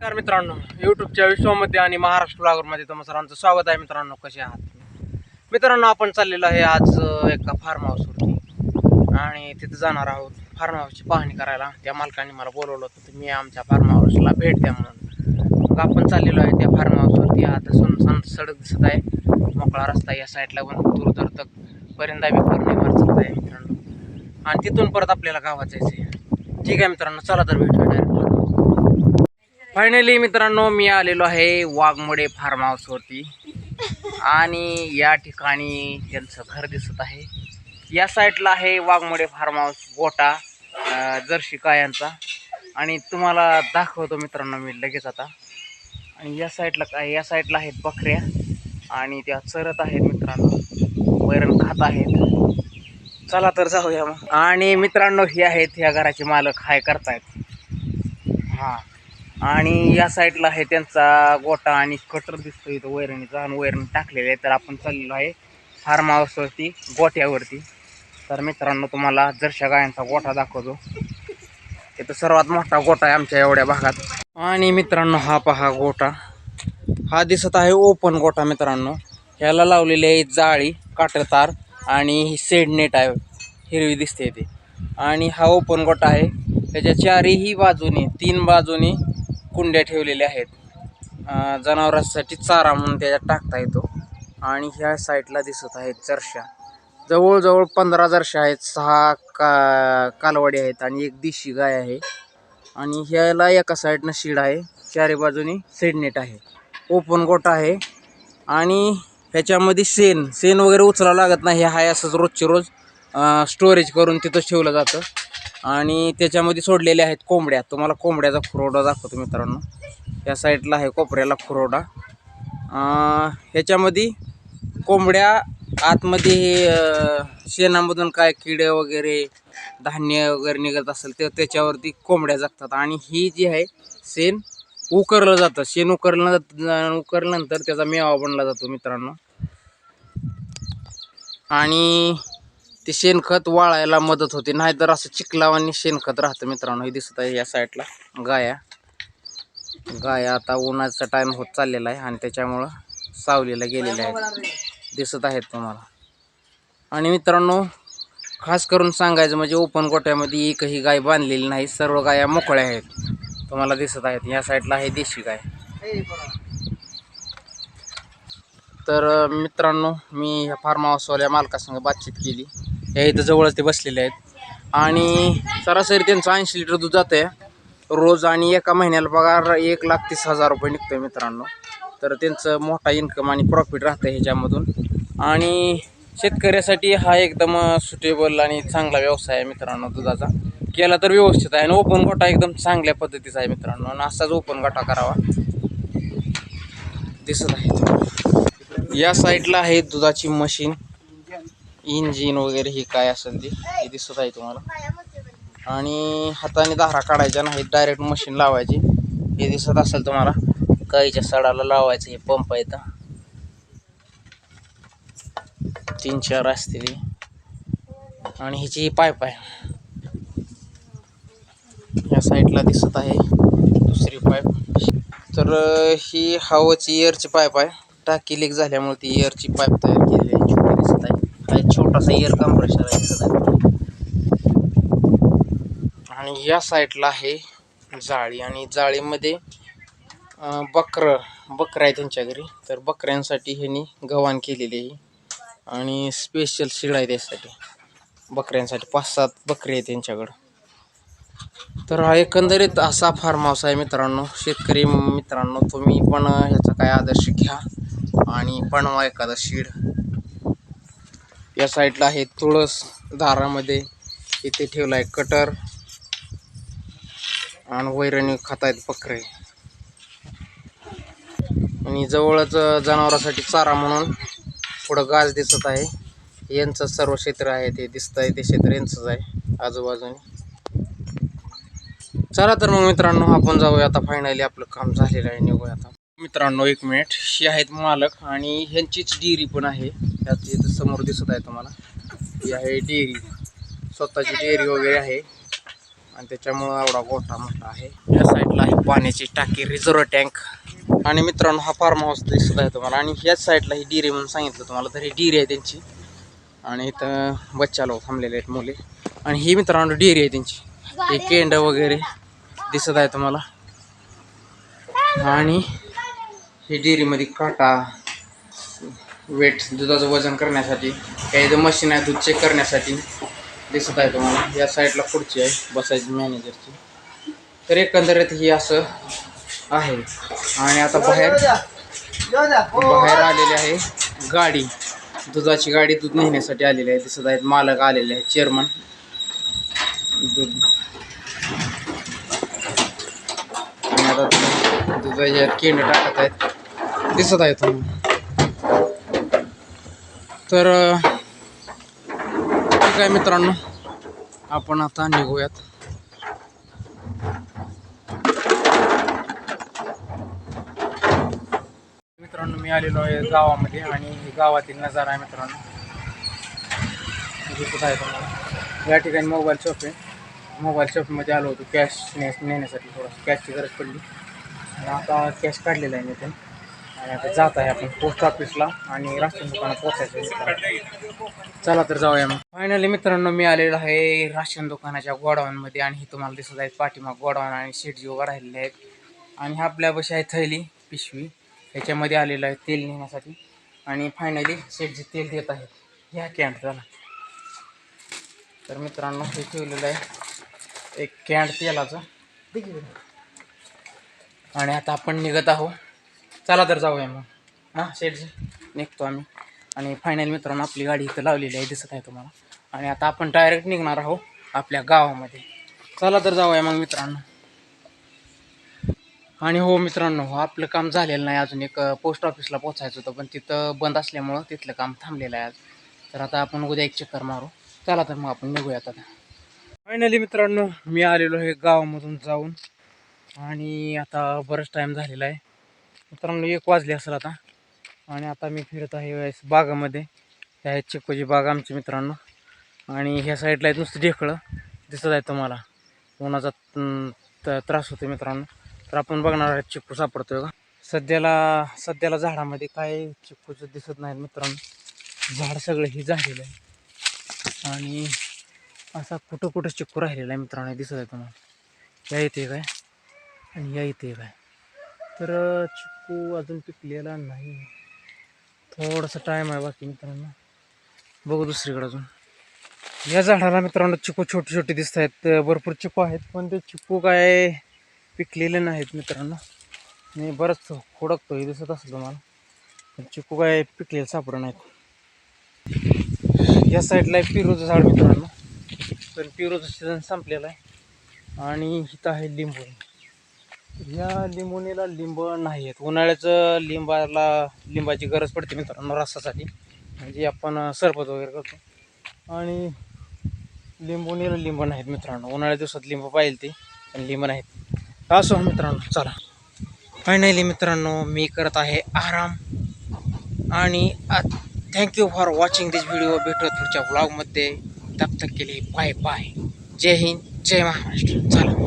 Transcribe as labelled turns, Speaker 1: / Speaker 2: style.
Speaker 1: नमस्कार मित्रांनो युट्यूबच्या विश्वामध्ये आणि महाराष्ट्र ब्लॉगरमध्ये तुम्हा सर्वांचं स्वागत आहे. मित्रांनो कसे आहात मित्रांनो आपण चाललेलो आहे आज एका फार्म हाऊसवरती आणि तिथे जाणार आहोत फार्म हाऊसची पाहणी करायला. त्या मालकाने मला बोलवलं होतं तुम्ही आमच्या फार्म हाऊसला भेट द्या म्हणून. मग आपण चाललेलो आहे त्या फार्म हाऊसवरती आता सुनसान सडक दिसत आहे. मोकळा रस्ता या साईडला पण. दूर दूर तक पर्यंत आम्ही पूर्ण चालत आहे मित्रांनो. आणि तिथून परत आपल्याला गावात जायचं आहे ठीक आहे मित्रांनो चला तर भेटूया डायरेक्ट फायनली मित्रांनो मी आलेलो आहे वाघमोडे फार्म हाऊसवरती आणि या ठिकाणी त्यांचं घर दिसत आहे या साईडला आहे वाघमोडे फार्म हाऊस गोटा अं, जर्सी आणि तुम्हाला दाखवतो मित्रांनो मी लगेच आता. आणि या साईडला काय या साईडला आहेत बकऱ्या. आणि त्या चरत आहेत मित्रांनो. वैरण खात आहेत. चला तर जाऊया मग. आणि मित्रांनो हे आहेत ह्या घराचे मालक. हाय करतायत. हां. आणि या साईडला आहे त्यांचा गोटा आणि कटर दिसतो इथं वैरणीचा. आणि वैरण टाकलेलं आहे तर आपण चाललेलो आहे फार्म हाऊसवरती गोट्यावरती तर मित्रांनो तुम्हाला जरशा गायांचा गोठा दाखवतो. इथं सर्वात मोठा गोटा आहे आमच्या एवढ्या भागात. आणि मित्रांनो हा पहा गोटा हा दिसत आहे ओपन गोटा मित्रांनो. ह्याला लावलेली आहे जाळी काटरतार आणि ही सेड नेट आहे. हिरवी दिसते ती. आणि हा ओपन गोटा आहे. त्याच्या चारही बाजूने तीन बाजूने कुंड्या ठेवलेल्या आहेत. जनावरांसाठी चारा म्हणून त्याच्यात टाकता येतो. आणि ह्या साईडला दिसत आहेत जर्शा जवळजवळ पंधरा जर्शा आहेत. सहा का कालवाडी आहेत आणि एक देशी गाय आहे. आणि ह्याला एका साईडनं शीड आहे. चारी बाजूनी सेडनेट आहे. ओपन गोटा आहे. आणि ह्याच्यामध्ये सेन सेन वगैरे उचलावं लागत नाही. हे आहे असंच रोजचे रोज स्टोरेज करून तिथं ठेवलं जातं. आणि त्याच्यामध्ये सोडलेले आहेत कोंबड्या. तुम्हाला कोंबड्याचा खुरोडा दाखवतो मित्रांनो. या साईडला आहे कोपऱ्याला खुरोडा ह्याच्यामध्ये कोंबड्या आतमध्ये हे शेणामधून काय किडे वगैरे धान्य वगैरे निघत असेल ते त्याच्यावरती कोंबड्या जगतात. आणि ही जी आहे शेण उकरलं जातं. शेण उकरलं उकरल्यानंतर त्याचा मेवा बनला जातो मित्रांनो. आणि ते शेणखत वाळायला मदत होते. नाहीतर असं चिखलावानी शेणखत राहतं मित्रांनो. हे दिसत आहे या साईडला गाया. गाया आता उन्हाचा टाईम होत चाललेला आहे आणि त्याच्यामुळं सावलीला गेलेल्या आहेत. दिसत आहेत तुम्हाला. आणि मित्रांनो खास करून सांगायचं म्हणजे ओपन गोट्यामध्ये एकही गाय बांधलेली नाही. सर्व गाया मोकळ्या आहेत. तुम्हाला दिसत आहेत. या साईडला आहे देशी गाय. तर मित्रांनो मी ह्या फार्म हाऊसवाल्या मालकासंग बातचीत केली. या इथं जवळच ते बसलेले आहेत. आणि सरासरी त्यांचं ऐंशी लिटर दूध जातं आहे रोज आणि एका महिन्याला पगार एक लाख तीस हजार रुपये निघतो आहे मित्रांनो. तर त्यांचं मोठा इन्कम आणि प्रॉफिट राहतं ह्याच्यामधून. आणि शेतकऱ्यासाठी हा एकदम सुटेबल आणि चांगला व्यवसाय आहे मित्रांनो दुधाचा. केला तर व्यवस्थित आहे आणि ओपन गोटा एकदम चांगल्या पद्धतीचा आहे मित्रांनो. आणि असाच ओपन गोटा करावा. दिसत आहे. या साईडला आहे दुधाची मशीन इंजिन वगैरे हे काय असेल ते हे दिसत आहे तुम्हाला. आणि हाताने धारा काढायच्या नाही डायरेक्ट मशीन लावायची. हे दिसत असेल तुम्हाला. गाईच्या सडाला लावायचं हे पंप आहे तर तीन चार असतील आणि ह्याची ही पाईप आहे. या साईडला दिसत आहे दुसरी पाईप तर ही हवाची एअरची पाईप आहे. टाकी लीक झाल्यामुळे ती एअरची पाईप तयार केली आहे. छोटी दिसत आहे. हा एक छोटासा एअर कम्प्रेशर आहे दिसत आहे आणि या साईडला आहे जाळी आणि जाळीमध्ये बकरं बकरं आहे त्यांच्या घरी. तर बकऱ्यांसाठी ह्यांनी गव्हाण केलेली आहे. आणि स्पेशल शिड आहे त्यासाठी. बकऱ्यांसाठी पाच सात बकरी आहे त्यांच्याकडं. तर हा एकंदरीत असा फार्म हाऊस आहे मित्रांनो. शेतकरी मित्रांनो तुम्ही पण ह्याचा काय आदर्श घ्या. आणि बनवा एखादा शीड या साईडला आहे तुळस दारामध्ये. इथे ठेवला आहे कटर आणि वैरणी खातायत बकरे. आणि जवळच जनावरांसाठी चारा म्हणून पुढं गाज दिसत आहे. यांचं सर्व क्षेत्र आहे ते दिसत आहे ते क्षेत्र यांचंच आहे आजूबाजूने. चला तर मग मित्रांनो आपण जाऊया आता फायनली आपलं काम झालेलं आहे निघूया आता. मित्रांनो एक मिनिट ही आहेत मालक आणि ह्यांचीच डिरी पण आहे. त्यात इथं समोर दिसत आहे तुम्हाला. ही आहे डेअरी. स्वतःची डेअरी वगैरे आहे. आणि त्याच्यामुळं एवढा गोठा मोठा आहे. या साईडला आहे पाण्याची टाकी रिझर्व टँक. आणि मित्रांनो हा फार्म हाऊस दिसत आहे तुम्हाला. आणि ह्याच साईडला ही डिरी म्हणून सांगितलं तुम्हाला तर ही डिरी आहे त्यांची. आणि इथं बच्चा लोक थांबलेले आहेत मुले. आणि ही मित्रांनो डिरी आहे त्यांची. हे केंड वगैरे दिसत आहे तुम्हाला. आणि ही डेअरीमध्ये काटा वेट दुधाचं वजन करण्यासाठी. काही इथं मशीन आहे दूध चेक करण्यासाठी. दिसत आहे तुम्हाला. या साईडला खुर्ची आहे बसायची मॅनेजरची तर एकंदरीत ही असं आहे. आणि आता बाहेर बाहेर आलेली आहे गाडी. दुधाची गाडी दूध नेण्यासाठी आलेली आहे. दिसत आहेत मालक आलेले आहेत चेअरमन दूध. आणि आता दुधाचे केंड टाकत आहेत. दिसत आहेत तुम्हाला. तर ठीक आहे मित्रांनो. आपण आता निघूयात. मित्रांनो मी आलेलो आहे गावामध्ये आणि गावातील नजारा आहे मित्रांनो. दिसत आहे तुम्हाला. या ठिकाणी मोबाईल शॉप आहे. मोबाईल शॉपमध्ये आलो होतो. कॅश ने नेण्यासाठी थोडंसं. कॅशची गरज पडली. आणि आता कॅश काढलेला आहे मी ते आणि आता जात आहे आपण पोस्ट ऑफिसला आणि राशन दुकानात पोचायचं आहे चला तर जाऊया मग. फायनली मित्रांनो मी आलेलो आहे राशन दुकानाच्या गोडाऊनमध्ये आणि हे तुम्हाला दिसत आहेत पाठीमाग गोडाऊन आणि शेटजी उभा राहिलेले आहेत. आणि आपल्यापाशी आहे थैली पिशवी. ह्याच्यामध्ये आलेलं आहे तेल नेण्यासाठी. आणि फायनली शेटजी तेल देत आहेत ह्या कॅन्ट झाला तर मित्रांनो हे ठेवलेलं आहे एक कॅन्ट तेलाचं. आणि आता आपण निघत आहोत चला तर जाऊया मग. हां शेटजी निघतो आम्ही. आणि फायनल मित्रांनो आपली गाडी इथं लावलेली आहे दिसत आहे तुम्हाला. आणि आता आपण डायरेक्ट निघणार आहोत आपल्या गावामध्ये. चला तर जाऊया मग मित्रांनो. आणि हो मित्रांनो हो, आपलं काम झालेलं नाही अजून. एक पोस्ट ऑफिसला पोचायचं होतं पण तिथं बंद असल्यामुळं तिथलं काम थांबलेलं आहे आज. तर आता आपण उद्या एक चक्कर मारू चला तर मग आपण निघूयात आता. फायनली मित्रांनो मी आलेलो आहे गावामधून जाऊन. आणि आता बरंच टाईम झालेला आहे. मित्रांनो एक वाजले असेल आता. आणि आता मी फिरत आहे वेळेस बागामध्ये. ह्या आहेत चिक्कूची बाग आमची मित्रांनो. आणि ह्या साईडला आहेत नुसतं ढेकळं. दिसत आहे तुम्हाला. उन्हाचा त- त्रास होतो मित्रांनो. तर आपण बघणार आहे चिक्कू सापडतोय का सध्याला सध्याला झाडामध्ये काय चिक्कूचं दिसत नाही मित्रांनो. झाड सगळं ही झालेलं आहे. आणि असा कुठं कुठं चिक्कू राहिलेला आहे मित्रांनो हे दिसत आहे तुम्हाला. या इथे काय? आणि या इथे काय? तर चिकू अजून पिकलेला नाही. थोडासा टाईम आहे बाकी मित्रांनो. बघू दुसरीकडे अजून. या झाडाला मित्रांनो चिकू छोटे छोटे दिसत आहेत. भरपूर चिकू आहेत पण ते चिकू काय पिकलेले नाहीत मित्रांनो. मी बरंच हुडकतो हे दिसत असं तुम्हाला. पण चिकू काय पिकलेले सापडत नाहीत. या साईडला आहे पिरूचं झाड मित्रांनो. पण पिरूचं सीझन संपलेलं आहे. आणि इथं आहे लिंबू. या लिंबोणीला लिंब नाही आहेत उन्हाळ्याचं लिंबाला लिंबाची गरज पडते मित्रांनो रसासाठी म्हणजे आपण सरबत वगैरे करतो. आणि लिंबोणीला लिंब नाहीत मित्रांनो. उन्हाळ्या दिवसात लिंब पाहिजे ते पण लिंब नाहीत. असो मित्रांनो चला. फायनली मित्रांनो मी करत आहे आराम. आणि thank you for watching this video भेटत पुढच्या ब्लॉगमध्ये तब तक के बाय बाय जय हिंद जय महाराष्ट्र. चला.